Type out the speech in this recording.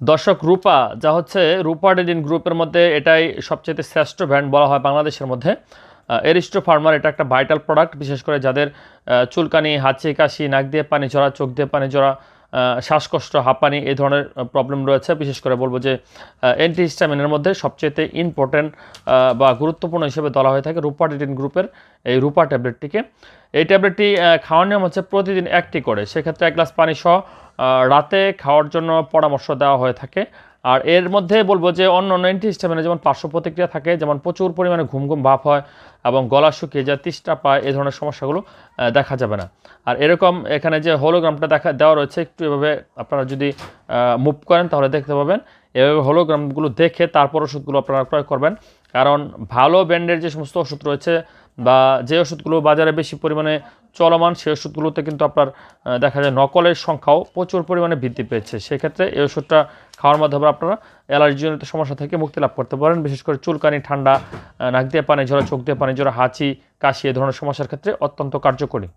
দর্শক, রূপা, যা হচ্ছে রূপা ডেডিন গ্রুপের মধ্যে এটাই সবচেয়ে শ্রেষ্ঠ ব্র্যান্ড বলা হয় বাংলাদেশের মধ্যে। এরিস্টো ফার্মার এটা একটা ভাইটাল প্রোডাক্ট, বিশেষ করে যাদের চুলকানি, হাঁচি, কাশি, নাক দিয়ে পানি জড়া চোখ দিয়ে পানি জড়া শ্বাসকষ্ট, হাঁপানি এই ধরনের প্রবলেম রয়েছে। বিশেষ করে বলব যে অ্যান্টিহিস্টামিনের মধ্যে সবচেয়ে ইম্পর্ট্যান্ট বা গুরুত্বপূর্ণ হিসেবে ধরা হয়ে থাকে রূপা ডেডিন গ্রুপের এই রূপা ট্যাবলেটটিকে। এই ট্যাবলেটটি খাওয়ার নিয়ম হচ্ছে প্রতিদিন একটি করে। সেক্ষেত্রে এক গ্লাস পানি সহ রাতে খাওয়ার জন্য পরামর্শ দেওয়া হয়ে থাকে। আর এর মধ্যে বলব যে অন্য অন্য অ্যান্টিহিস্টামিনে যেমন পার্শ্ব প্রতিক্রিয়া থাকে, যেমন প্রচুর পরিমাণে ঘুম ঘুম ভাব হয় এবং গলা শুকিয়ে যায়, তিষ্টা পায়, এ ধরনের সমস্যাগুলো দেখা যাবে না। আর এরকম এখানে যে হোলোগ্রামটা দেখা, দেওয়া রয়েছে, একটু এভাবে আপনারা যদি মুভ করেন তাহলে দেখতে পাবেন। এভাবে হোলোগ্রামগুলো দেখে তারপর ওষুধগুলো আপনারা ক্রয় করবেন। কারণ ভালো ব্র্যান্ডের যে সমস্ত ওষুধ রয়েছে বা যে ওষুধগুলো বাজারে বেশি পরিমাণে চলমান সেই ওষুধগুলোতে কিন্তু আপনার দেখা যায় নকলের সংখ্যাও প্রচুর পরিমাণে বৃদ্ধি পেয়েছে। সেক্ষেত্রে এই ওষুধটা খাওয়ার মাধ্যমে আপনারা অ্যালার্জিজনিত সমস্যা থেকে মুক্তি লাভ করতে পারেন। বিশেষ করে চুলকানি, ঠান্ডা নাক দিয়ে পানি, ঝরা চোখ দিয়ে পানি, ঝরা হাঁচি, কাশি, এ ধরনের সমস্যার ক্ষেত্রে অত্যন্ত কার্যকরী।